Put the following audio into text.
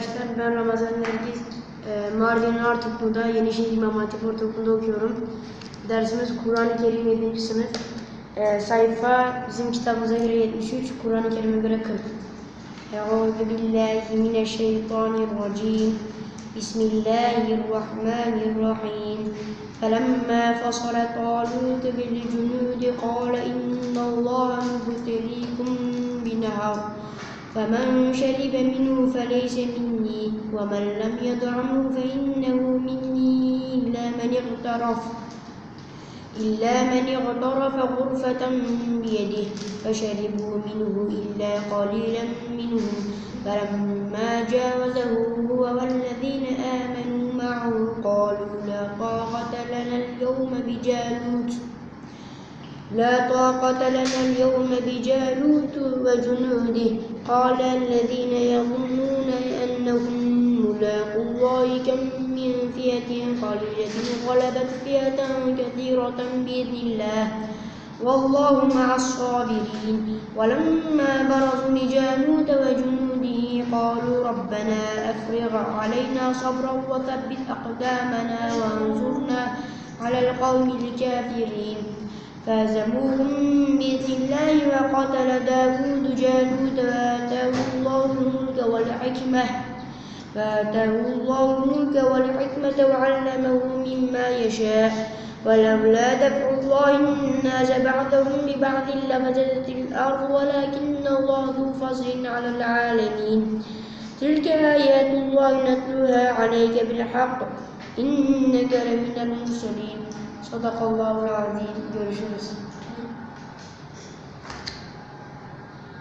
arkadaşlar. Ben Ramazan Nergiz. Ee, Mardin Artuklu'da Yenişehir İmam Hatip Ortaokulu'nda okuyorum. Dersimiz Kur'an-ı Kerim 7. sınıf. Ee, sayfa bizim kitabımıza göre 73, Kur'an-ı Kerim'e göre 40. Euzu billahi mineşşeytanirracim. Bismillahirrahmanirrahim. فلما فصل طالوت بالجنود قال إن الله مبتليكم بنهر فمن شرب منه فليس مني ومن لم يطعمه فإنه مني إلا من اغترف إلا من اغترف غرفة بيده فشربوا منه إلا قليلا منهم. فلما جاوزه هو والذين آمنوا معه قالوا لا طاقة لنا اليوم بجالوت. لا طاقة لنا اليوم بجالوت وجنوده. قال الذين يظنون أنهم ملاقوا الله كم من فئة قليلة غلبت فئة كثيرة بإذن الله. والله مع الصابرين. ولما برزوا لجالوت وجنوده قالوا ربنا أفرغ علينا صبرا وثبت أقدامنا وانصرنا على القوم الكافرين. فهزموهم بإذن الله وقتل داود جالوت وآتاه الله الملك والحكمة. فآتاه الله الملك والحكمة وعلمه مما يشاء. ولولا دفع الله الناس بعضهم ببعض لفسدت الأرض ولكن الله ذو فضل على العالمين. تلك آيات الله نتلوها عليك بالحق. إنك لمن المرسلين. Sadakallahu azim. Görüşürüz.